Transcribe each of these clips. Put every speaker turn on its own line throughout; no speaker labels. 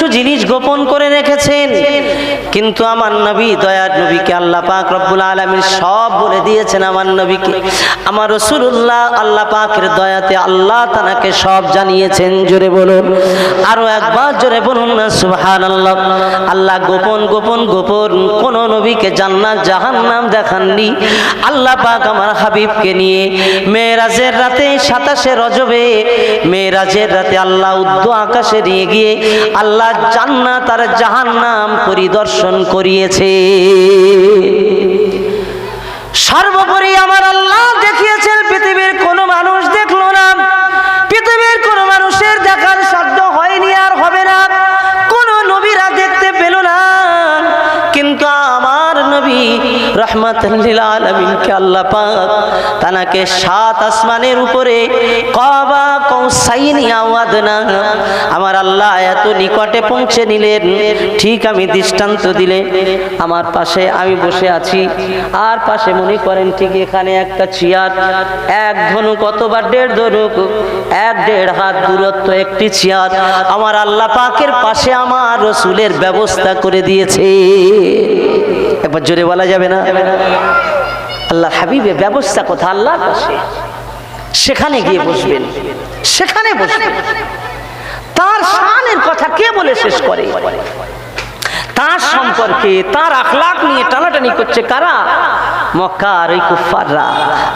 কিছু জিনিস গোপন করে রেখেছেন কিন্তু আমার নবী, দয়ার নবীকে আল্লাহ পাক রব্বুল আলমীর সব বলে দিয়েছেন আমার নবীকে। আমার রসুল্লাহ আল্লাহ পাকের দয়াতে আল্লাহ তানাকে সব জানিয়েছেন, জোরে বলুন। আরও একবার জোরে বলুন না সুবহান আল্লাহ আল্লাহ গোপন গোপন গোপন কোন নবীকে জান্নাত, জাহান্নাম দেখাননি। আল্লাহ পাক আমার হাবিবকে নিয়ে মেয়েরাজের রাতে সাতাশে রজবে, মেয়েরাজের রাতে আল্লাহ উদ্দ আকাশে নিয়ে গিয়ে আল্লাহ জান্নাত আর জাহান্নাম পরিদর্শন করিয়েছে। সর্বোপরি আমার আল্লাহ দেখিয়েছেন পৃথিবীর কোনো মানুষ রহমাতুল্লিল আলমিনকে আল্লাহ পাক তানাকে সাত আসমানের উপরে কবা কৌসাইনি আওয়াদ না আমার আল্লাহ এত নিকটে পৌঁছে নিলেন। ঠিক আমি দৃষ্টান্ত দিলে আমার পাশে আমি বসে আছি। আর পাশে মনে করেন ঠিক এখানে একটা চেয়ার। এক ধনু কতবার দেড় ধনুক, এক দেড় হাত দূরত্ব একটি চেয়ার। আমার আল্লাহ পাকের পাশে আমার রসুলের ব্যবস্থা করে দিয়েছে। একবার জোরে বলা যাবে না? আল্লাহ হাবিবে ব্যবস্থা কথা আল্লাহ সেখানে গিয়ে বসবেন। সেখানে বসবেন। তার শানের কথা কে বলে শেষ করে? তার সম্পর্কে, তার আখলাক নিয়ে টানাটানি করছে কারা? মক্কা ওই কুফাররা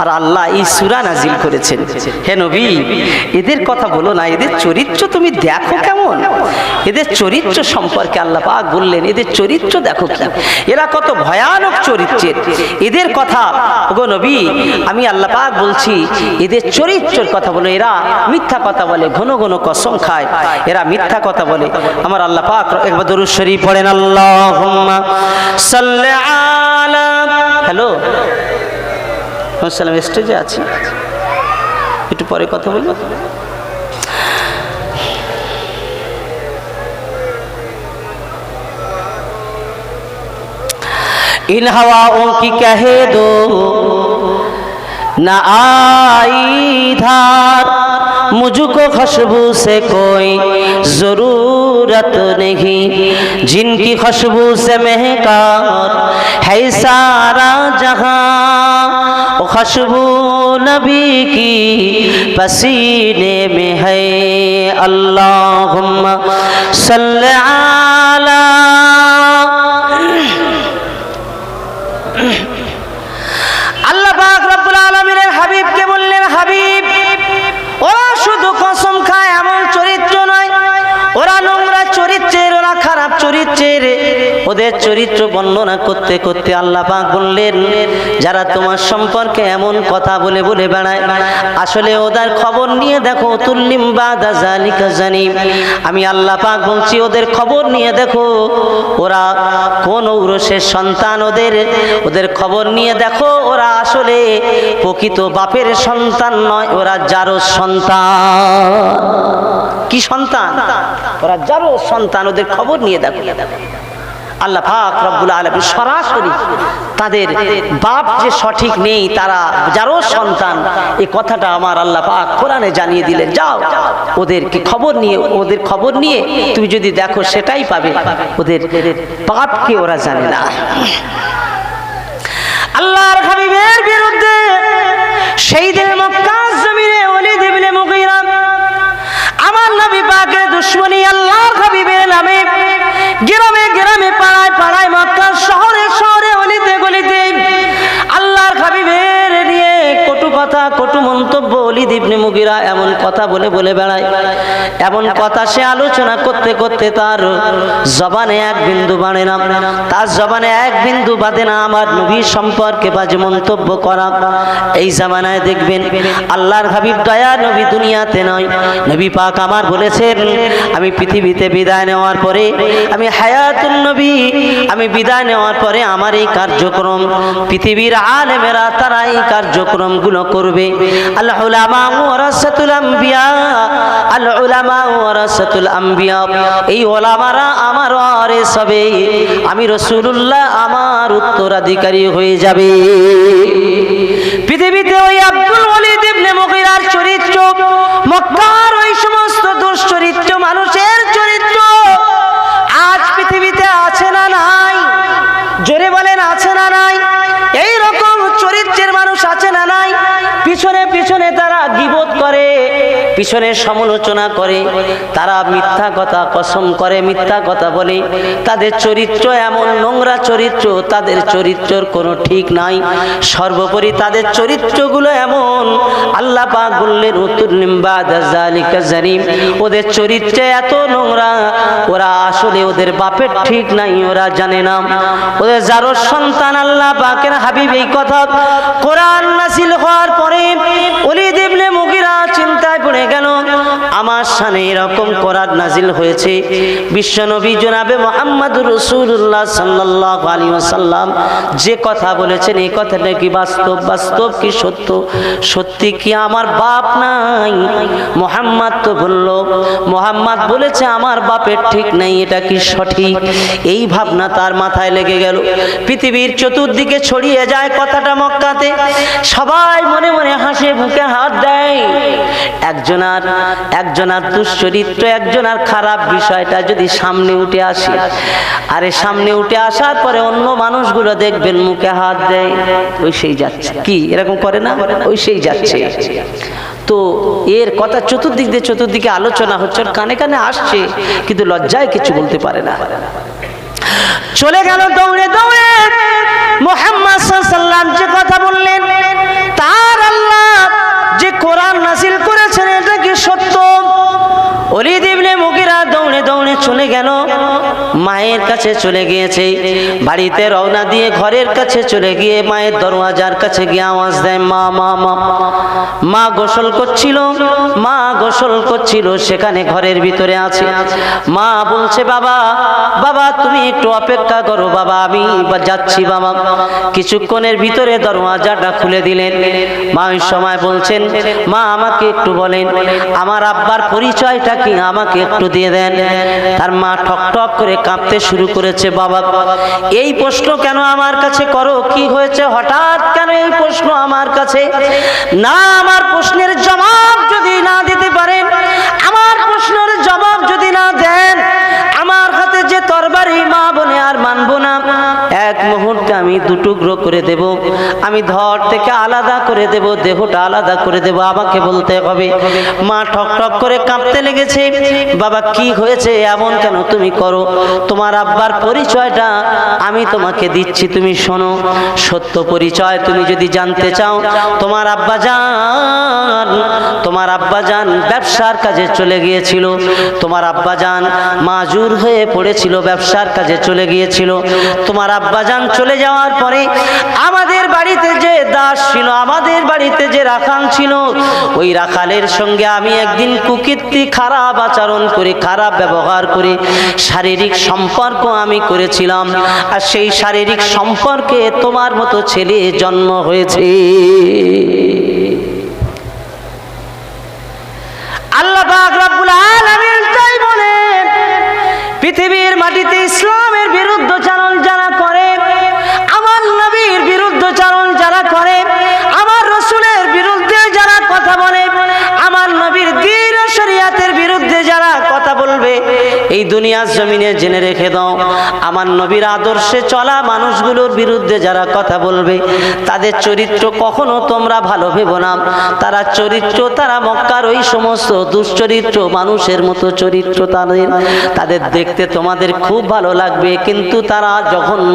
আর আল্লাহ এই সুরা নাজিল করেছেন। হে নবী, এদের কথা বলো না, এদের চরিত্র তুমি দেখো কেমন? এদের চরিত্র সম্পর্কে আল্লাহ পাক বললেন, এদের চরিত্র দেখো কি এরা কত ভয়ানক চরিত্রের। এদের কথা গো নবী, আমি আল্লাহ পাক বলছি, এদের চরিত্রের কথা বলো। এরা মিথ্যা কথা বলে, ঘন ঘন কসম খায়। এরা মিথ্যা কথা বলে। আমার আল্লাহ পাক একবার দরুদ শরীফ পড়েন আল্লাহুম্মা সাল্লি আলা হ্যালো সালাম স্টেজে আছি একটু পরে কথা বলবো इन हवाओं की कहे दो न आई धार مجھ کو خوشبو سے کوئی ضرورت نہیں۔ جن کی خوشبو سے مہکار ہے سارا جہاں خوشبو نبی کی پسینے میں ہے۔ اللہم صلی اللہ ওদের চরিত্র বর্ণনা করতে করতে আল্লাহ পাক বললেন, যারা তোমার সম্পর্কে এমন কথা বলে বলে বেড়ায়, আসলে ওদের খবর নিয়ে দেখো, তুল্লিম বাদা জালিকা জানি আমি আল্লাহ পাক বলছি, ওদের খবর নিয়ে দেখো, ওরা কোন ঔরসের সন্তান ওদের ওদের খবর নিয়ে দেখো, ওরা আসলে প্রকৃত বাপের সন্তান নয়, ওরা যারো সন্তান। কি সন্তান? ওরা যারো সন্তান, ওদের খবর নিয়ে দেখো। আল্লাহ পাক রব্বুল আলমী সরাসরি তাদের বাপ যে সঠিক নেই, তারা যারও সন্তান, এই কথাটা আমার আল্লাহ পাক কোরআনে জানিয়ে দিলেন, যাও, ওদেরকে খবর নিয়ে, ওদের খবর নিয়ে তুমি যদি দেখো সেটাই পাবে, ওদের বাপকে ওরা জানে না। আল্লাহর হাবিবের বিরুদ্ধে সেই দিন মক্কা জমিনে ওলিদ ইবনে মুগীরা, আমার নবী পাকের দুশ্মনী আল্লাহর হাবিবের নামে গ্রামে গ্রামে পাড়ায় পাড়ায় মক্কা শহরে শহরে অলিতে গলিতে কথা, কটু মন্তব্য অলিদ ইবনে মুগীরা এমন কথা বলে বলে বেড়ায়। এমন কথা সে আলোচনা করতে করতে তার জবানে এক বিন্দু বাড়ে না। তার জবানে এক বিন্দু বাঁধে না আমার নবী সম্পর্কে বাজে মন্তব্য করা। এই জামানায় দেখবেন, আল্লাহর হাবিব দয়া নবী দুনিয়াতে নয়। নবী পাক আমার বলেছেন, আমি পৃথিবীতে বিদায় নেওয়ার পরে আমি হায়াতুল নবী, আমি বিদায় নেওয়ার পরে আমার এই কার্যক্রম, পৃথিবীর আলেমেরা তারা এই কার্যক্রমগুলো করবে। এই ওলামারা আমার ওয়ারিস সবে আমি রসুল্লাহ আমার উত্তরাধিকারী হয়ে যাবে। পৃথিবীতে ওই আব্দুল ওয়ালিদ ইবনে মুগিরার চরিত্র, মক্কার ওই সমস্ত দুশ্চরিত্র, মানুষের চরিত্র, আজ পৃথিবীতে আছে না নাই? জোরে বলেন, আছে না নাই? পিছনে পিছনে তারা গিবত করে। পিছনে সমালোচনা করে, তারা মিথ্যা কথা কসম করে, মিথ্যা কথা বলে। তাদের চরিত্র এমন, নোংরা চরিত্র, তাদের চরিত্রর কোনো ঠিক নাই। সর্বোপরি তাদের চরিত্রগুলো এমন, আল্লাহ পাক বললেন জানিম ওদের চরিত্রে এত নোংরা, ওরা আসলে ওদের বাপের ঠিক নাই, ওরা জানে না। ওদের যারো সন্তান আল্লাহ পাকের হাবিব এই কথা কোরআন নাসিল হওয়ার পরে ওলি দেবলে মুগিরা চিন্তায় পড়ে গেল আমার এরকম কোরআন নাজিল হয়েছে। বিশ্বনবী জনাবে মোহাম্মদুর রসুল্লাহ সাল্লাহ আলী সাল্লাম যে কথা বলেছেন, এই কথাটা কি বাস্তব বাস্তব কি সত্য? সত্যি কি আমার বাপ নাই? মোহাম্মদ তো বলল, মোহাম্মদ বলেছে আমার বাপের ঠিক নেই, এটা কি সঠিক? এই ভাবনা তার মাথায় লেগে গেল। পৃথিবীর চতুর্দিকে ছড়িয়ে যায় কথাটা মক্কাতে। সবাই মনে মনে হাসে বুকে হাত দেয়। একজনার একজনার দুশ্চরিত্র একজন আর খারাপ বিষয়টা যদি সামনে উঠে আসে। আরে সামনে উঠে আসার পরে অন্য মানুষগুলো দেখবেন মুখে হাত দেয়, ওই সেই যাচ্ছে। কি, এরকম করে না? ওই সেই যাচ্ছে। তো এর কথা চতুর্দিক দিয়ে চতুর্দিকে আলোচনা হচ্ছে, কানে কানে আসছে, কিন্তু লজ্জায় কিছু বলতে পারে না। চলে গেল দৌড়ে দৌড়ে, মোহাম্মদ যে কথা বললেন চলে গেল। মায়ের কাছে চলে গিয়েছে। বাড়িতে রওনা দিয়ে ঘরের কাছে চলে গিয়ে মায়ের দরওয়াজার কাছে গিয়ে আওয়াজ দেয়, মা মা মা মা গোসল করছিল, মা গোসল করছিল, সেখানে ঘরের ভিতরে আছে। মা বলছে, বাবা বাবা, তুমি একটু অপেক্ষা করো, বাবা, আমি যাচ্ছি, বাবা। কিছুক্ষণের ভিতরে দরওয়াজাটা খুলে দিলেন। মা ওই সময় বলছেন, মা, আমাকে একটু বলেন, আমার আব্বার পরিচয়টা কি? আমাকে একটু দিয়ে দেন। তার মা ঠক ঠক করে কাঁপতে শুরু করেছে বাবা। এই প্রশ্ন কেন আমার কাছে করো? কি হয়েছে? হঠাৎ কেন এই প্রশ্ন আমার কাছে? না, আমার প্রশ্নের জবাব যদি না দিতে পারেন আমি দুটুকরো করে দেব, আমি ধর থেকে আলাদা করে দেব, দেহটা আলাদা করে দেব, আমাকে বলতে হবে। মা ঠক ঠক করে কাঁপতে লেগেছে, বাবা কি হয়েছে এমন কেন তুমি করো? তোমার আব্বার পরিচয়টা আমি তোমাকে দিচ্ছি, তুমি শোনো, সত্য পরিচয় তুমি যদি জানতে চাও, তোমার আব্বা যান, তোমার আব্বা যান ব্যবসার কাজে চলে গিয়েছিল, তোমার আব্বা যান মাজুর হয়ে পড়েছিল, ব্যবসার কাজে চলে গিয়েছিল, তোমার আব্বা যান চলে যাওয়ার পরে আমাদের বাড়িতে যে দাস ছিল, আমাদের বাড়িতে যে রাখাল ছিল, ওই রাখালের সঙ্গে আমি একদিন কুকীর্তি খারাপ আচরণ করে, খারাপ ব্যবহার করে শারীরিক সম্পর্ক আমি করেছিলাম। আর সেই শারীরিক সম্পর্কে তোমার মতো ছেলে জন্ম হয়েছে। দুনিয়ার জমিনে জেনে রেখে দাও। আমার নবীর আদর্শে চলা মানুষগুলোর বিরুদ্ধে যারা কথা বলবে, তাদের চরিত্র কখনো তোমরা ভালো ভেবো না। তারা চরিত্র, তারা মক্কার ওই সমস্ত দুশ্চরিত্র, মানুষের মতো চরিত্র তাদের। তাদের দেখতে তোমাদের খুব ভালো লাগবে, কিন্তু তারা জঘন্য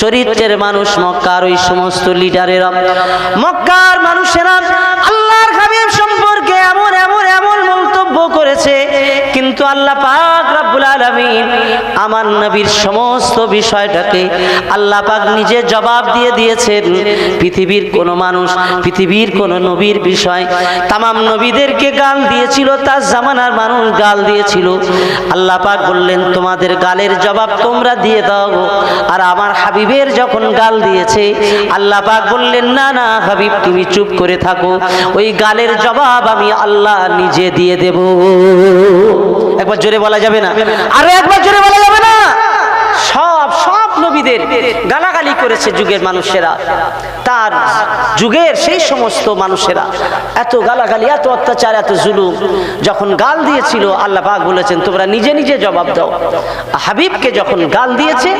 চরিত্রের মানুষ মক্কার ওই সমস্ত লিডারেরা। মক্কার মানুষেরা আল্লাহর সম্পর্কে এমন এমন এমন মন্তব্য করেছে কিন্তু আল্লাহ পাক রব্বুল আলামিন আমার নবীর সমস্ত বিষয়টাকে আল্লাহ পাক নিজে জবাব দিয়ে দিয়েছেন। পৃথিবীর কোন মানুষ, পৃথিবীর কোন নবীর বিষয় তামাম নবীদেরকে গাল দিয়েছিল, তার জামানার মানুষ গাল দিয়েছিল। আল্লাহ পাক বললেন, তোমাদের গালের জবাব তোমরা দিয়ে দাও আর আমার হাবিবের যখন গাল দিয়েছে, আল্লাহ পাক বললেন, না না হাবিব, তুমি চুপ করে থাকো। ওই গালের জবাব আমি আল্লাহ নিজে দিয়ে দেব। একবার জোরে বলা যাবে না। আরও একবার জোরে বলা যাবে না। সব সব নবীদের গালাগালি করেছে যুগের মানুষেরা। তার যুগের সেই সমস্ত মানুষেরা। এত গালাগালি এত অত্যাচার এত জুলুম যখন গাল দিয়েছিল আল্লাহ পাক বলেছেন তোমরা নিজে নিজে জবাব দাও। হাবিবকে যখন গাল দিয়েছে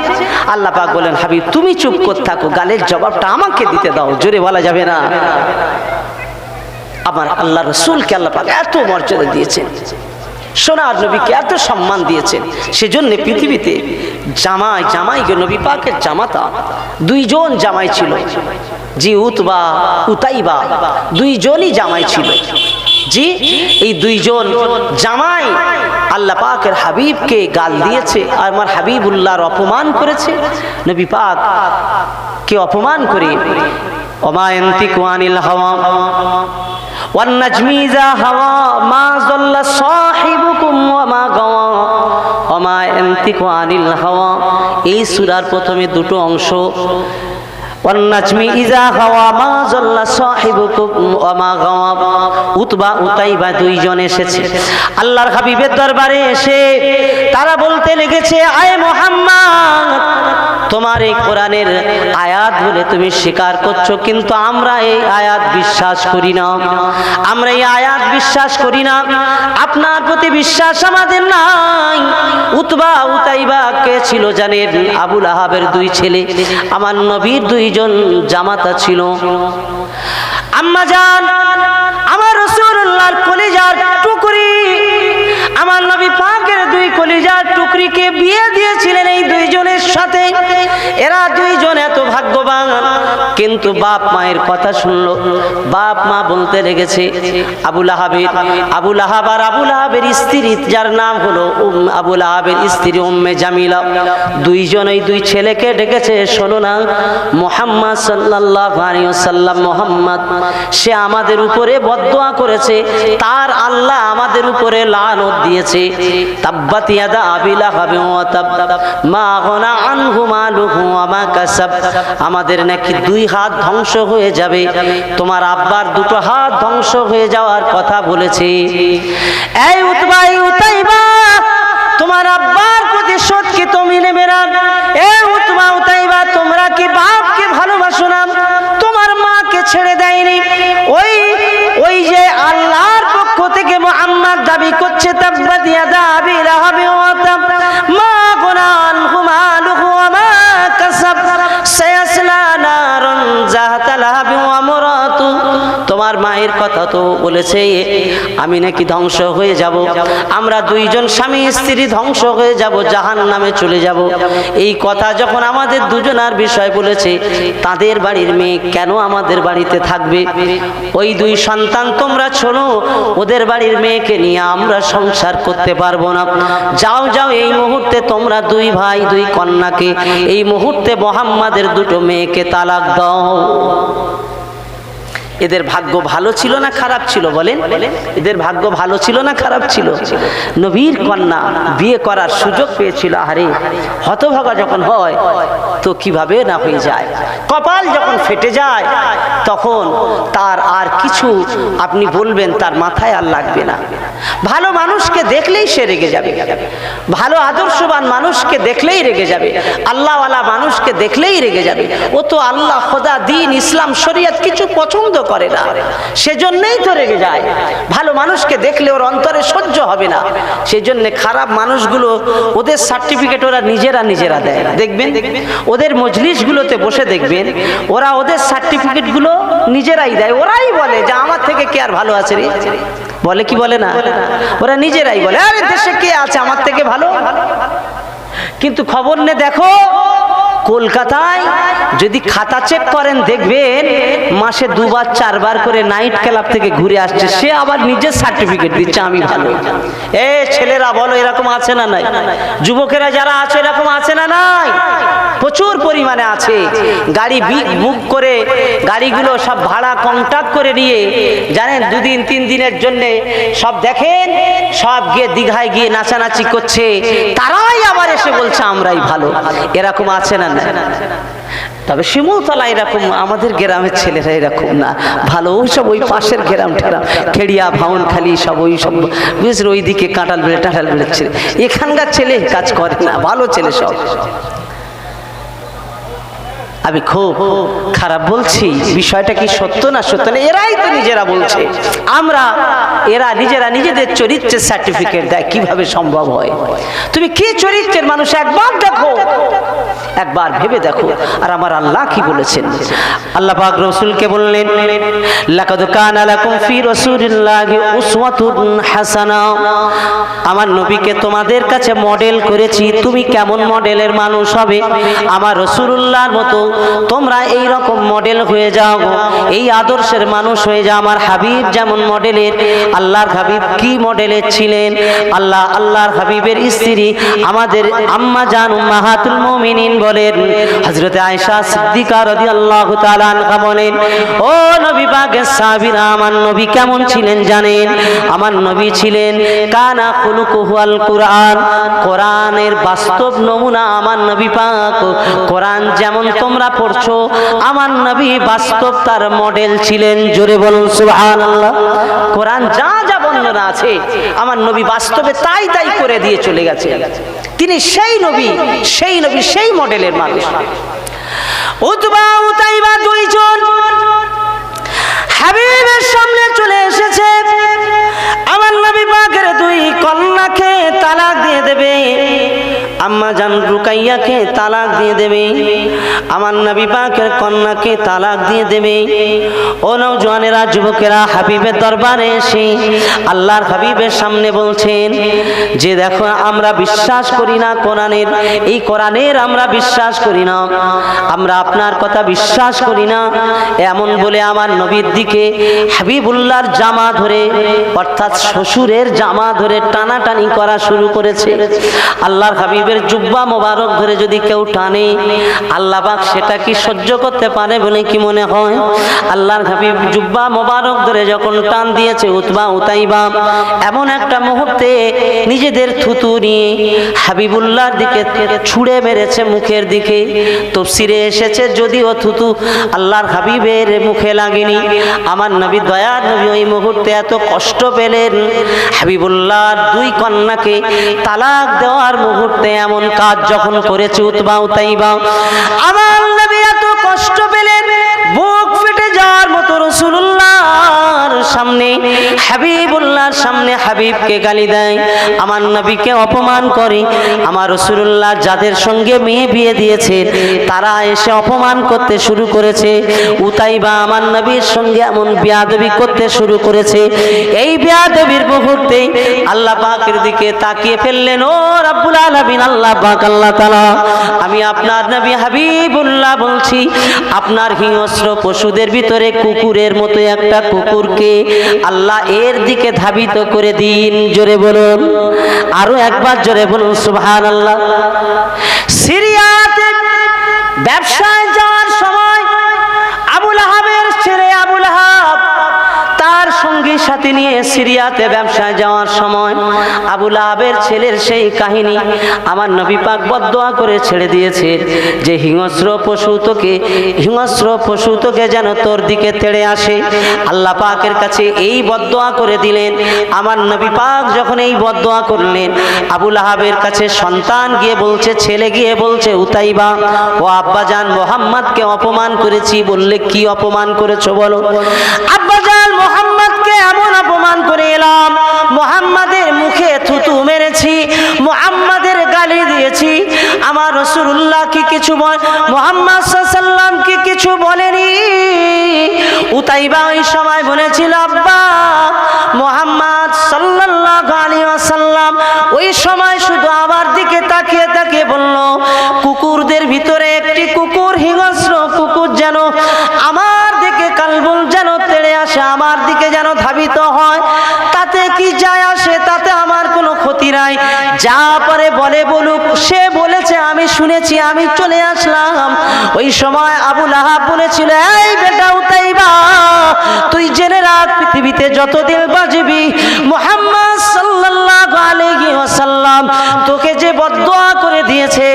আল্লাহ পাক বলেন হাবিব তুমি চুপ করে থাকো। গালের জবাবটা আমাকে দিতে দাও। জোরে বলা যাবে না। আমার আল্লাহ রসুলকে আল্লাহ পাক এত মর্যাদা দিয়েছেন। সোনার নবীকে এত সম্মান দিয়েছেন, সেজন্য পৃথিবীতে জামাই জামাই নবী পাকের জামাতা, দুইজন জামাই ছিল। জি উতবা, উতাইবা, দুইজনই জামাই ছিল। জি, এই দুইজন জামাই আল্লাহ পাকের হাবিবকে গাল দিয়েছে আর আমার হাবিবুল্লাহর অপমান করেছে। নবী পাক কে অপমান করে অমায়ন্তিক ওয়ানিল হাওয়া ওয়ান্নাজমিজা হাওয়া, মা জল্লা সব ওয়ামা এন্তিক আনিল হাওয়া। এই সুরার প্রথমে দুটো অংশ والنجم إذا هوى ما ضل صاحبكم وما غوى উতবা উতাইবা দুইজন এসেছে আল্লাহর হাবিবের দরবারে এসে তারা বলতে লেগেছে আয় মোহাম্মদ তোমার এই কোরআনের আয়াত বলে তুমি স্বীকার করছো কিন্তু আমরা এই আয়াত বিশ্বাস করি না আমরা এই আয়াত বিশ্বাস করি না আপনার প্রতি বিশ্বাস আমাদের নাই উতবা উতাইবা কে ছিল জানেন আবুল আহাবের দুই ছেলে আমার নবীর দুইজন জামাতা ছিল। আম্মা জান আমার রসুল্লাহর কলিজার টুকুরি আমার নবী পাকের দুই কলিজার টুকরিকে বিয়ে দিয়েছিলেন এই দুইজনের সাথে। এরা দুইজন এত ভাগ্যবান, কিন্তু বাপ মায়ের কথা শুনলো। বাপ মা বলতে লেগেছে, আবুল আহাবের, আবুল আহাব আর আবুল আহাবের স্ত্রী, যার নাম হলো আবুল আহাবের স্ত্রী উম্মে জামিলা। দুইজন ওই দুই ছেলেকে ডেকেছে, শোনো না, মোহাম্মদ সাল্লাহ সাল্লাম মোহাম্মদ, সে আমাদের উপরে বদোয়া করেছে। তার আল্লাহ আমাদের উপরে লানত দিয়েছে। তাব্বাত ইয়াদা হবে মা গনা আনহু মালুহু আমা কাসাব। আমাদের নাকি দুই হাত ধ্বংস হয়ে যাবে। তোমার আব্বার দুটো হাত ধ্বংস হয়ে যাওয়ার কথা বলেছে। এই উতবাই উতাইবা, তোমার আব্বার প্রতিশোধ কি তুমি নেবে না? এ উতবা, উতাইবা, তোমরা কি বাপকে ভালোবাসো না? তোমার মাকে ছেড়ে দেয়নি ওই ওই যে আল্লাহর পক্ষ থেকে মুহাম্মদ করছে তাব্বাত ইয়াদা আবি লাহাবি ওয়া তাব মা গুনান হুমালুহু ওয়া মা কাসাব। সায়াসলা নারন যাহাতা লাহাবি ওয়া তোমার মায়ের কথা তো বলেছে, আমি নাকি ধ্বংস হয়ে যাব। আমরা দুইজন স্বামী, স্ত্রী ধ্বংস হয়ে যাব জাহান নামে চলে যাব। এই কথা যখন আমাদের দুজনার বিষয় বলেছে, তাদের বাড়ির মেয়ে কেন আমাদের বাড়িতে থাকবে? ওই দুই সন্তান তোমরা শোনো, ওদের বাড়ির মেয়েকে নিয়ে আমরা সংসার করতে পারব না। যাও যাও, এই মুহূর্তে তোমরা দুই ভাই, দুই কন্যাকে, এই মুহূর্তে মোহাম্মদের দুটো মেয়েকে তালাক দাও। এদের ভাগ্য ভালো ছিল না খারাপ ছিল বলেন? এদের ভাগ্য ভালো ছিল না খারাপ ছিল? নবীর কন্যা বিয়ে করার সুযোগ পেয়েছিল আরে হতভাগা যখন হয়, তো কীভাবে না হয়ে যায়? কপাল যখন ফেটে যায়, তখন তার আর কিছু আপনি বলবেন, তার মাথায় আর লাগবে না। ভালো মানুষকে দেখলেই সে রেগে যাবে। ভালো আদর্শবান মানুষকে দেখলেই রেগে যাবে। আল্লাহওয়ালা মানুষকে দেখলেই রেগে যাবে। ও তো আল্লাহ, খোদা, দিন, ইসলাম, শরিয়ত কিছু পছন্দ করে না। সেজন্যই তো রেগে যায়। ভালো মানুষকে দেখলে ওর অন্তরে সহ্য হবে না। সেজন্য খারাপ মানুষগুলো ওদের সার্টিফিকেট ওরা নিজেরা নিজেরা দেয়। দেখবেন? ওদের মজলিসগুলোতে বসে দেখবেন, ওরা ওদের সার্টিফিকেটগুলো নিজেরাই দেয়। ওরাই বলে যে, আমার থেকে কে আর ভালো আছে রে? বলে কি বলে না? ওরা নিজেরাই বলে, আরে দেশে কে আছে? আমার থেকে ভালো? কিন্তু খবর নে দেখো কলকাতায় যদি খাতা চেক করেন, দেখবেন মাসে দুবার, চারবার করে নাইট ক্লাব থেকে ঘুরে আসছে। সে আবার নিজের সার্টিফিকেট দিচ্ছে, আমি ভালো। এ ছেলেরা, বলো এরকম আছে না নাই? যুবকেরা যারা আছে, এরকম আছে না নাই? প্রচুর পরিমাণে আছে। গাড়ি বুক করে গাড়িগুলো সব ভাড়া কন্ট্যাক্ট করে নিয়ে, জানেন, দুদিন, তিন দিনের জন্য সব দেখেন, সব গিয়ে দীঘায় গিয়ে নাচানাচি করছে। তারাই আবার এসে বলছে, আমরাই ভালো। এরকম আছে না তবে শিমুলতলা এরকম, আমাদের গ্রামের ছেলেরা এরকম না। ভালো, ওই সব ওই পাশের গ্রাম ঠেরাম খেড়িয়া ভাউন খালি সব ওই সব বুঝছে ওই দিকে কাঁটাল বেড়ে টাঁটাল বেড়ে ছেলে এখানকার ছেলে কাজ করে না, ভালো ছেলে সব। আমি খুব খারাপ বলছি, বিষয়টা কি সত্য না সত্য না? এরাই তো নিজেরা বলছে। আমরা, এরা নিজেরা নিজেদের চরিত্রের সার্টিফিকেট দেয়, কীভাবে সম্ভব হয়? তুমি কি চরিত্রের মানুষ? একবার দেখো। একবার ভেবে দেখো। আর আমার আল্লাহ কি বলেছেন? আল্লাহ পাক রসুলকে বললেন, লাকাদ কানা লাকুম ফি রাসূলিল্লাহি উসওয়াতুন হাসানা। আমার নবীকে তোমাদের কাছে মডেল করেছি। তুমি কেমন মডেলের মানুষ হবে? আমার রসুলুল্লাহর মতো তোমরা এই রকম মডেল হয়ে যাও। এই আদর্শের মানুষ হয়ে যাও আমার হাবিব যেমন মডেলের আল্লাহর হাবিব কি মডেলের ছিলেন? আল্লাহ, আল্লাহর হাবিবের স্ত্রী আমাদের আম্মা জান উম্মাহাতুল মুমিনিন বলেন। হযরতে আয়েশা সিদ্দিকা রাদিয়াল্লাহু তাআলা আনহা বলেন, ও নবী পাকের সাহাবীরা, আমার নবী কেমন ছিলেন জানেন? আমার নবী ছিলেন কানা খুলুকুহু আল কোরআন। কোরআনের বাস্তব নমুনা আমার নবী পাক। কোরআন যেমন তোমরা পড়ছো, আমার নবী বাস্তব তার মডেল ছিলেন। জোরে বলুন, সুবহানাল্লাহ। কোরআন যা যা বর্ণনা আছে, আমার নবী বাস্তবে তাই তাই করে দিয়ে চলে গেছে। তিনি সেই নবী সেই নবী, সেই মডেলের মানুষ। উতবা উতাইবা দুইজন হাবিবের সামনে চলে এসেছে। আমার নবী পাকের দুই কন্যাকে তালাক দিয়ে দেবে। আম্মা জান রুকাইয়াকে তালাক দিয়ে দেবে। আমার নবী পাকের কন্যাকে তালাক দিয়ে দেবে। ও নৌজওয়ানেরা যুবকেরা, হাবিবের দরবারে এসে আল্লাহর হাবিবের সামনে বলছেন, যে দেখো, আমরা বিশ্বাস করি না কোরআনের। এই কোরআনের আমরা বিশ্বাস করি না। আমরা আপনার কথা বিশ্বাস করি না। এমন বলে আমার নবীর দিকে হাবিবুল্লাহর জামা ধরে, অর্থাৎ শ্বশুরের জামা ধরে টানাটানি করা শুরু করেছে। আল্লাহর হাবিবের জুব্বা মোবারক ধরে যদি কেউ টানে, আল্লাহ পাক সেটা কি সহ্য করতে পারে বলে কি মনে হয়? আল্লাহর হাবিব জুব্বা মোবারক ধরে যখন টান দিয়েছে, উতবা, উতাইবা, এমন একটা মুহূর্তে নিজেদের থুতু নিয়ে হাবিবুল্লাহর দিকে ছুঁড়ে মেরেছে মুখের দিকে। তফসিরে এসেছে, যদিও থুতু আল্লাহর হাবিবের মুখে লাগেনি, আমার নবী দয়ার নবী ওই মুহূর্তে এত কষ্ট পেলেন। হাবিবুল্লাহর দুই কন্যাকে তালাক দেওয়ার মুহূর্তে এমন কাজ যখন করেছে উতবা উতাইবা আমার নবী এত কষ্ট পেলেন, বুক ফেটে যাওয়ার মতো সামনে, হাবিবুল্লাহর সামনে হাবিবকে গালি দেয়। আমার নবীকে অপমান করে। আমার রসুল্লাহ যাদের সঙ্গে মেয়ে বিয়ে দিয়েছে, তারা এসে অপমান করতে শুরু করেছে। উতাইবা আমার নবীর সঙ্গে এমন বিয়াদবি করতে শুরু করেছে। এই বিয়াদবির মুহূর্তে আল্লাহ পাকের দিকে তাকিয়ে ফেললেন, ও রাব্বুল আলামিন, আল্লাহ পাক, আল্লাহ তাআলা, আমি আপনার নবী হাবিবুল্লাহ বলছি, আপনার হিংস্র পশুদের ভিতরে কুকুরের মতো একটা কুকুরকে আল্লাহ এর দিকে ধাবিত করে দিন। জোরে বলুন। আরও একবার জোরে বলুন, সুবহানাল্লাহ। সিরিয়াতে ব্যবসায় সঙ্গী নিয়ে সিরিয়াতে ব্যবসায় যাওয়ার সময় আবুল আহাবের ছেলের সেই কাহিনী আমার নবী পাক বদোয়া করে ছেড়ে দিয়েছে যে হিংস্র পশু তোকে, হিংস্র পশু তোকে যেন তোর দিকে তেড়ে আসে। আল্লাহ পাকের কাছে এই বদোয়া করে দিলেন। আমার নবী পাক যখন এই বদোয়া করলেন আবুল আহাবের কাছে সন্তান গিয়ে বলছে, ছেলে গিয়ে বলছে, উতাইবা, ও আব্বাজান, মোহাম্মদকে অপমান করেছি। বললে, কি অপমান করেছ বলো? আব্বাজান, মোহাম্মদকে এমন অপমান করে এলাম, মোহাম্মদের মুখে থুতু মেরেছি, মোহাম্মদের গালি দিয়েছি, আমার রসুল্লাহ কি কিছু বল, মোহাম্মদ সাল্লাম কি কিছু বলেনি? উতাইবা ওই সময় বলেছিল, আব্বা, মোহাম্মদ সাল্লাল্লাহু আলাইহি ওয়াসাল্লাম ওই সময় শুধু আমার দিকে তাকিয়ে তাকিয়ে বলল, কুকুরদের ভিতরে একটি কুকুর হিংস্র কুকুর যেন আমার তেড়ে আমার দিকে যেন ধাবিত হয়, তাতে কি যায় আসে তাতে আমার কোনো ক্ষতি নাই। যা পারে বলে বলুক, সে বলেছে, আমি শুনেছি, আমি চলে আসলাম। ওই সময় আবুল আহাব বলেছিল, এই বেটা উতাইবা, তুই জেনে রাখ, পৃথিবীতে যতদিন বাজবি মোহাম্মদ সাল্লাল্লাহু আলাইহি ওয়াসাল্লাম তোকে যে বদদোয়া করে দিয়েছে,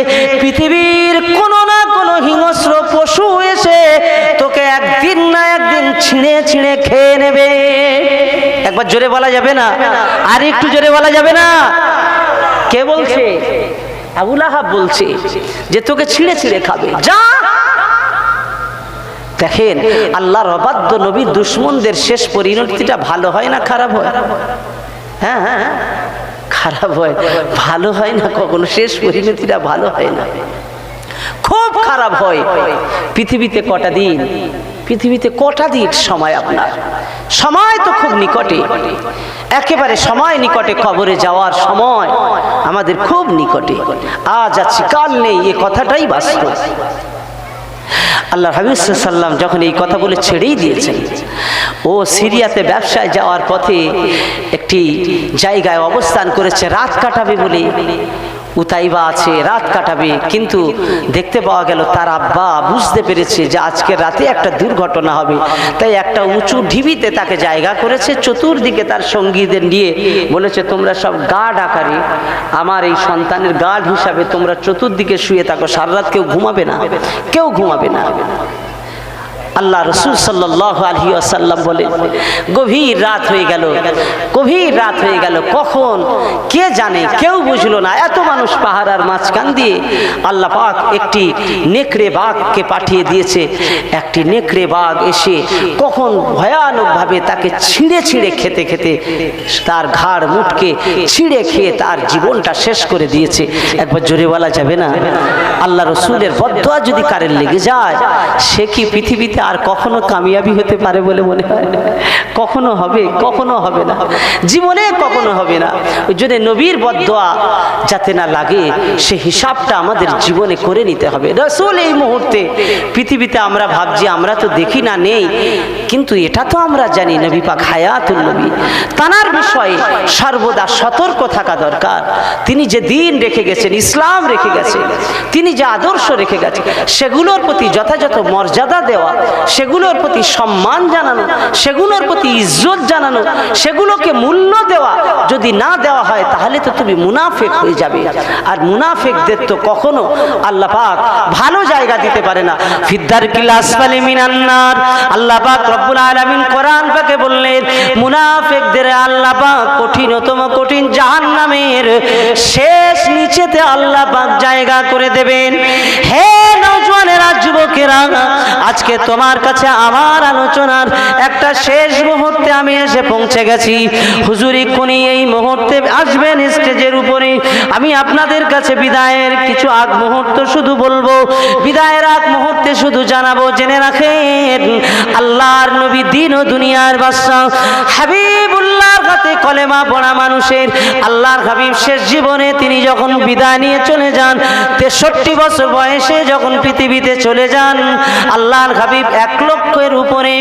পৃথিবীর কোনো না কোনো হিংস্র ছিঁড়ে ছিঁড়ে খেয়ে নেবে। একবার জোরে বলা যাবে না? আর একটু জোরে বলা যাবে না? কে বলছে? আবুল আহাব বলছে যে তোকে ছিঁড়ে ছিঁড়ে খাবে। যা! দেখেন আল্লাহর অবাধ্য নবী দুশ্মনদের শেষ পরিণতিটা ভালো হয় না খারাপ হয়? হ্যাঁ হ্যাঁ হ্যাঁ। খারাপ হয়। ভালো হয় না কখনো? শেষ পরিণতিটা ভালো হয় না। খুব খারাপ হয়। পৃথিবীতে কটা দিন? পৃথিবীতে কটা দিন সময় আপনার? সময় তো খুব নিকটে। একেবারে সময় নিকটে কবরে যাওয়ার সময় আমাদের খুব নিকটে। আজ আছি, কাল নেই, এ কথাটাই বাস্তব। আল্লাহ হাবিব সাল্লাম যখন এই কথা বলে ছেড়েই দিয়েছেন, ও সিরিয়াতে ব্যবসায় যাওয়ার পথে একটি জায়গায় অবস্থান করেছে, রাত কাটাবে বলে। উতাইবা আছে, রাত কাটাবে। কিন্তু দেখতে পাওয়া গেল তার আব্বা বুঝতে পেরেছে যে আজকে রাতে একটা দুর্ঘটনা হবে। তাই একটা উঁচু ঢিবিতে তাকে জায়গা করেছে, চতুর্দিকে তার সঙ্গীদের নিয়ে বলেছে, তোমরা সব গার্ড আকারে, আমার এই সন্তানের গার্ড হিসাবে তোমরা চতুর্দিকে শুয়ে থাকো, সারা রাত কেউ ঘুমাবে না, কেউ ঘুমাবে না। আল্লাহ রসুল সাল্লাহ আলহি আসাল্লাম বলে, গভীর রাত হয়ে গেল। গভীর রাত হয়ে গেল। কখন? কে জানে? কেউ বুঝলো না। এত মানুষ পাহাড়ার মাঝখান দিয়ে আল্লাহ পাক একটি নেকড়ে বাঘকে পাঠিয়ে দিয়েছে। একটি নেকড়ে বাঘ এসে কখন ভয়ানকভাবে তাকে ছিঁড়ে ছিঁড়ে খেতে খেতে তার ঘাড় মুটকে ছিঁড়ে খেয়ে তার জীবনটা শেষ করে দিয়েছে। একবার জোরে বলা যাবে না? আল্লাহ রসুলের বদয়া যদি কারের লেগে যায়, সে কি পৃথিবীতে আর কখনো কামিয়াবি হতে পারে বলে মনে হয় কখনো হবে কখনো হবে না। জীবনে কখনো হবে না। ওই জন্য নবীর বদয়া যাতে না লাগে, সে হিসাবটা আমাদের জীবনে করে নিতে হবে। রসুল এই মুহূর্তে পৃথিবীতে আমরা ভাবছি, আমরা তো দেখি না, নেই। কিন্তু এটা তো আমরা জানি, নবী পাক হায়াতুল নবী। তানার বিষয়ে সর্বদা সতর্ক থাকা দরকার। তিনি যে দিন রেখে গেছেন, ইসলাম রেখে গেছেন, তিনি যে আদর্শ রেখে গেছেন, সেগুলোর প্রতি যথাযথ মর্যাদা দেওয়া সেগুলোর প্রতি সম্মান জানানো, সেগুলোর প্রতি ইজ্জত জানানো, সেগুলোকে মূল্য দেওয়া যদি না দেওয়া হয়, তাহলে তো তুমি মুনাফেক হয়ে যাবে। আর মুনাফেকদের তো কখনো আল্লাহ পাক ভালো জায়গা দিতে পারে না। ফিদ্দার কিলাস পালি মিনান্নার আল্লাহ পাক রব্বুল আলামিন কোরআন পাকে বললেন, মুনাফেকদের আল্লাহ পাক কঠিনতম কঠিন জাহান্নামের শেষ নিচেতে আল্লাহ পাক জায়গা করে দেবেন। হে নওজওয়ানেরা যুবকেরা, আজকে তোমার কাছে আমার আলোচনার একটা শেষ মুহূর্তে আমি এসে পৌঁছে গেছি। হুজুরি কোনি এই মুহূর্তে আসবেন উপরে। আমি আপনাদের কাছে বিদায়ের কিছু আগ মুহূর্ত শুধু বলব। বিদায়ের আগ মুহূর্তে শুধু জানাব, জেনে রাখেন, আল্লাহর নবী দিন ও দুনিয়ার বাদশা হাবিবুল্লাহর হাতে কলেমা পড়া মানুষের। আল্লাহর হাবিব শেষ জীবনে তিনি যখন বিদায় নিয়ে চলে যান, তেষট্টি বছর বয়সে যখন পৃথিবীতে চলে যান, আল্লাহর হাবিব এক লক্ষের উপরে,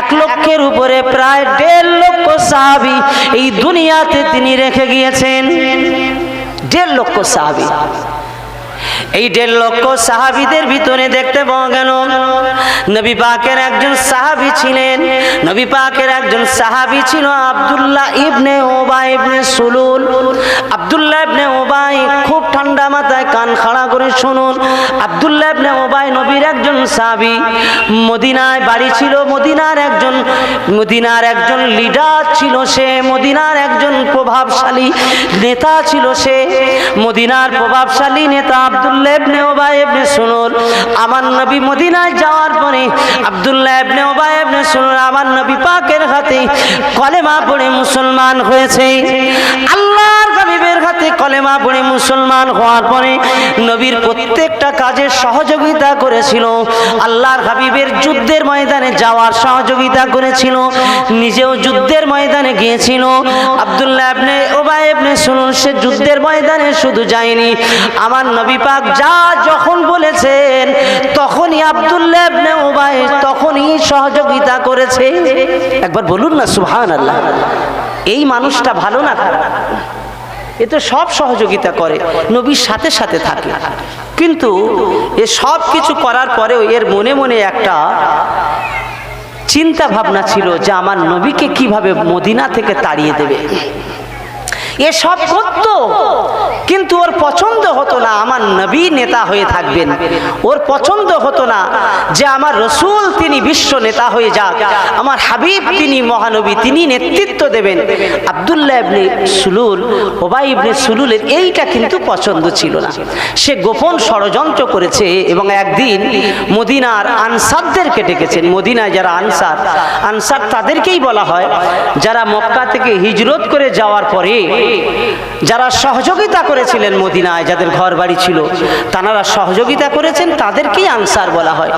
এক লক্ষের উপরে প্রায় দেড় লক্ষ সাহাবি এই দুনিয়াতে তিনি রেখে গিয়েছেন। দেড় লক্ষ সাহাবি। এই দেড় লক্ষ সাহাবিদের ভিতরে দেখতে পাওয়া গেল, নবী পাকের একজন সাহাবি ছিলেন। নবী পাকের একজন সাহাবি ছিল আব্দুল্লাহ ইবনে ওবাই ইবনে সুলুল। আব্দুল্লাহ ইবনে ওবাই খুব ঠান্ডা মাথায় কান খাড়া করে শুনুন। আব্দুল্লাহ ইবনে ওবাই নবীর একজন সাহাবি। মদিনায় বাড়ি ছিল, মদিনার একজন মদিনার একজন লিডার ছিল সে, মদিনার একজন প্রভাবশালী নেতা ছিল সে। মদিনার প্রভাবশালী নেতা আব্দুল্লাহ ওবাই ইবনে সুনুর আমার নবী মদিনায় যাওয়ার পরে আব্দুল্লাহ ইবনে ওবাই আমার নবী পাকের কলেমা পড়ে মুসলমান হয়েছে। আল্লাহর হাবিবের হাতে কলেমা পড়ে মুসলমান হওয়ার পরে নবীর প্রত্যেকটা কাজের সহযোগিতা করেছিল। আল্লাহর হাবিবের যুদ্ধের ময়দানে যাওয়ার সহযোগিতা করেছিল। নিজেও যুদ্ধের ময়দানে গিয়েছিল। আব্দুল্লাহ ইবনে ওবাই ইবনে সুনুর সে যুদ্ধের ময়দানে শুধু যায়নি। আমার নবী পাক যা যখন বলেছেন, তখনই আব্দুল্লাহ ইবনে ওবাই তখনই সহযোগিতা করেছে। একবার বলুন না, সুবহানাল্লাহ। এই মানুষটা ভালো না খারাপ? এ তো সব সহযোগিতা করে, নবীর সাথে সাথে থাকে। কিন্তু এ সব কিছু করার পরেও এর মনে মনে একটা চিন্তা ভাবনা ছিল যে আমার নবীকে কীভাবে মদিনা থেকে তাড়িয়ে দেবে। এ সব করত কিন্তু ওর পছন্দ হতো না আমার নবী নেতা হয়ে থাকবেন। ওর পছন্দ হতো না যে আমার রসুল তিনি বিশ্ব নেতা হয়ে যাক। আমার হাবিব তিনি মহানবী, তিনি নেতৃত্ব দেবেন। আবদুল্লাহ ইবনে সুলুল, ওবাই ইবনে সুলুলের এইটা কিন্তু পছন্দ ছিল না। সে গোপন ষড়যন্ত্র করেছে এবং একদিন মদিনার আনসারদেরকে ডেকেছেন। মদিনায় যারা আনসার আনসার তাদেরকেই বলা হয়, যারা মক্কা থেকে হিজরত করে যাওয়ার পরে যারা সহযোগিতা করেছিলেন মদিনায়, যাদের ঘর বাড়ি ছিল, তারা সহযোগিতা করেছেন, তাদেরকেই আনসার বলা হয়।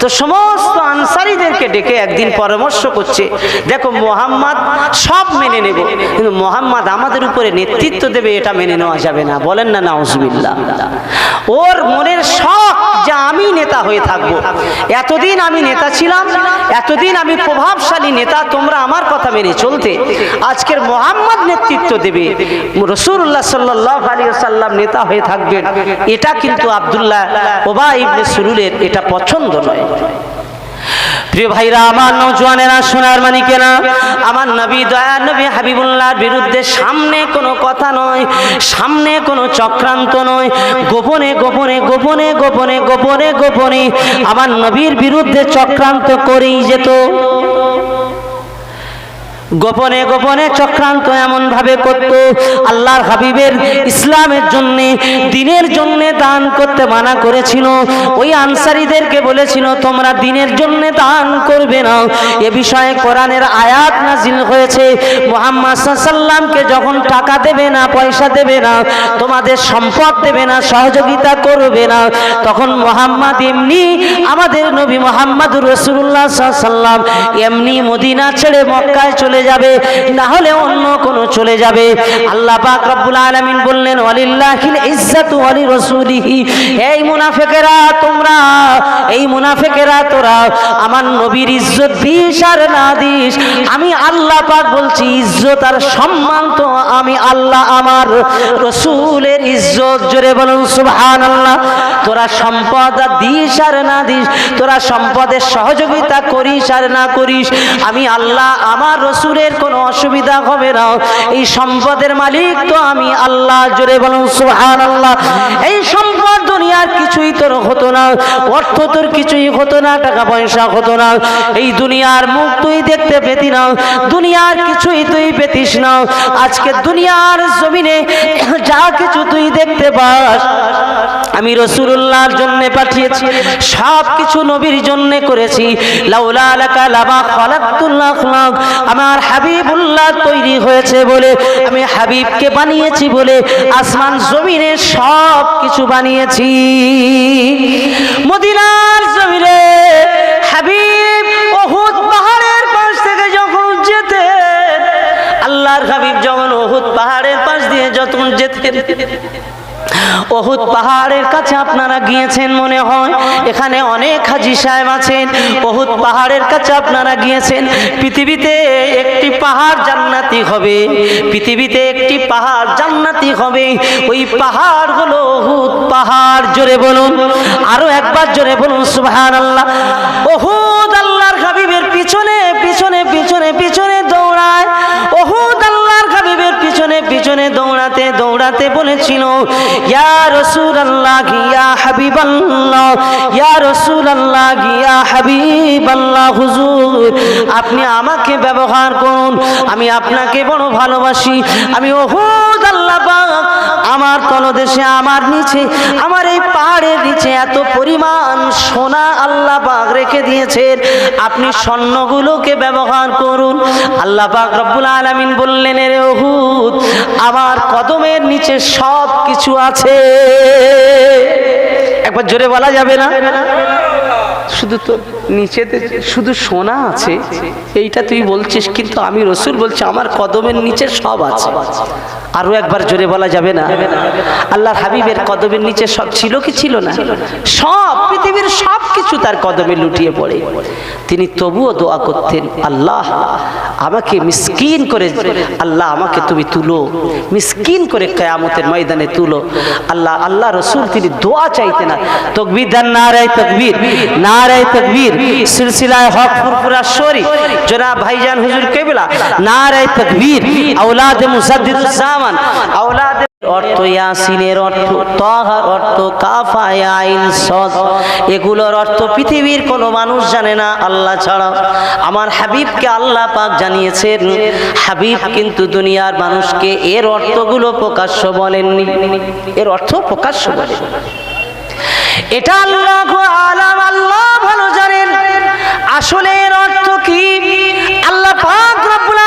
তো সমস্ত আনসারিদেরকে ডেকে একদিন পরামর্শ করছে, দেখো, মোহাম্মদ সব মেনে নেব, কিন্তু মোহাম্মদ আমাদের উপরে নেতৃত্ব দেবে, এটা মেনে নেওয়া যাবে না। বলেন না, নাউজবিল্লাহ। ওর মনের শখ যে আমি নেতা হয়ে থাকব। এতদিন আমি নেতা ছিলাম, এতদিন আমি প্রভাবশালী নেতা, তোমরা আমার কথা মেনে চলতে। আজকের মোহাম্মদ নেতৃত্ব দেবে। রসুল্লাহ সাল্লাহ আলী সাল্লাম নেতা হয়ে থাকবেন। এটা কিন্তু আবদুল্লাহ ওবা ইবনে সুরুলের এটা পছন্দ নয়। প্রিয় ভাইরা, আমার নৌজওয়ানেরা সোনার মানিকেরা, আমার নবী দয়ার নবী হাবিবুল্লাহর বিরুদ্ধে সামনে কোনো কথা নয়, সামনে কোনো চক্রান্ত নয়। গোপনে গোপনে গোপনে গোপনে গোপনে গোপনে আমার নবীর বিরুদ্ধে চক্রান্ত করেই যেত। গোপনে গোপনে চক্রান্ত এমন ভাবে করত। আল্লাহর হাবিবের ইসলামের জন্য, দিনের জন্য দান করতে মানা করেছিল। ওই আনসারীদেরকে বলেছিল, তোমরা দিনের জন্য দান করবে না। এ বিষয়ে কোরআনের আয়াত নাজিল হয়েছে। মোহাম্মদ সাল্লামকে যখন টাকা দেবে না, পয়সা দেবে না, তোমাদের সম্পদ দেবে না, সহযোগিতা করবে না, তখন মোহাম্মদ এমনি আমাদের নবী মোহাম্মদ রসুল্লাহ সাল্লাম এমনি মদিনা ছেড়ে মক্কায় চলে যাবে, না হলে অন্য কোনো চলে যাবে। আল্লাহ পাক রব্বুল আলামিন বললেন, ওয়ালিল্লাহিল ইজ্জাতু ওয়ালি রাসূলিহি এই মুনাফিকেরা, তোমরা, এই মুনাফিকেরা, তোরা আমার নবীর ইজ্জত দিস আর না দিস। আমি আল্লাহ পাক বলছি, ইজ্জত আর সম্মান তো আমি আল্লাহ আমার রসুলের ইজ্জত। জোরে বলুন, সুবহানাল্লাহ। তোরা সম্পদ দিস আর না দিস, তোরা সম্পদের সহযোগিতা করিস আর না করিস, আমি আল্লাহ আমার রসুলের কোনো অসুবিধা হবে না। এই সম্পদের মালিক তো আমি আল্লাহ, জোরে বলুন সুহান আল্লাহ এই সম্পদ দুনিয়ার কিছুই তোর হতো না, অর্থ তোর কিছুই হতো না, টাকা পয়সা হতো না। এই দুনিয়ার মুখ তুই দেখতে পেতি না, দুনিয়ার কিছুই তুই পেতিস না। আজকে দুনিয়ার জমিনে যা কিছু তুই দেখতে পাস আমি রসুল্লাহর জন্য পাঠিয়েছি সব কিছু নবীর জন্য করেছি। আমার হাবিবুল্লাহ তৈরি হয়েছে বলে, আমি হাবিবকে বানিয়েছি বলে, আসমান জমিনে সব কিছু বানিয়েছি মদিনার জমিনে হাবিব ওহুদ পাহাড়ের পাশ থেকে যখন যেতে, আল্লাহর হাবিব যখন ওহুদ পাহাড়ের পাশ দিয়ে যখন যেতেন অহুদ পাহাড়ের কাছে আপনারা গিয়েছেন মনে হয়? এখানে অনেক হাজি সাহেব আছেন। অহুদ পাহাড়ের কাছে আপনারা গিয়েছেন। পৃথিবীতে একটি পাহাড় জান্নাতি হবে। পৃথিবীতে একটি পাহাড় জান্নাতি হবে। ওই পাহাড় হলো অহুদ পাহাড়। জোরে বলুন। আরও একবার জোরে বলুন সুবহান আল্লাহ দৌড়াতে দৌড়াতে বলেছিল, ইয়া হাবিবাল্লাহ আপনি আমাকে ব্যবহার করুন, আমি আপনাকে বড় ভালোবাসি, আমি ওহুদ আল্লাহ আমার তলদেশে, আমার নিচে, আমার এই পাহাড়ের নিচে এত পরিমাণ সোনা আল্লাহ পাক রেখে দিয়েছেন। আপনি স্বর্ণগুলোকে ব্যবহার করুন। আল্লাহ পাক রব্বুল আলামিন বললেন রে ওহুদ আমার কদমের নিচে সব কিছু আছে। একবার জোরে বলা যাবে না? শুধু তো নিচেতে শুধু সোনা আছে, এইটা তুই বলছিস, কিন্তু আমি রসুল বলছি, আমার কদমের নিচে সব আছে। আরও একবার জোরে বলা যাবে না? আল্লাহর হাবিবের কদমের নিচে সব ছিল কি ছিল না? সব পৃথিবীর সব কিছু তার কদমে লুটিয়ে পড়ে। তিনি তবুও দোয়া করতেন, আল্লাহ, আমাকে মিসকিন করে, আল্লাহ, আমাকে তুমি তুলো। মিসকিন করে কেয়ামতের ময়দানে তুলো। আল্লাহ আল্লাহ রসুল, তিনি দোয়া চাইতে না। তকবির দেন না রায় তকবির না রায় তকবির। অর্থ ইয়াসিনের অর্থ অর্থ এগুলোর অর্থ পৃথিবীর কোনো মানুষ জানে না, আল্লাহ ছাড়া। আমার হাবিবকে আল্লাহ পাক জানিয়েছেন, হাবিব কিন্তু দুনিয়ার মানুষকে এর অর্থগুলো প্রকাশ্য বলেননি। এর অর্থ প্রকাশ্য বলেন এটা আল্লাহ আলাম আল্লাহ ভালো জানেন। আসলে এর অর্থ কি? আল্লাহ পাক রব্বুল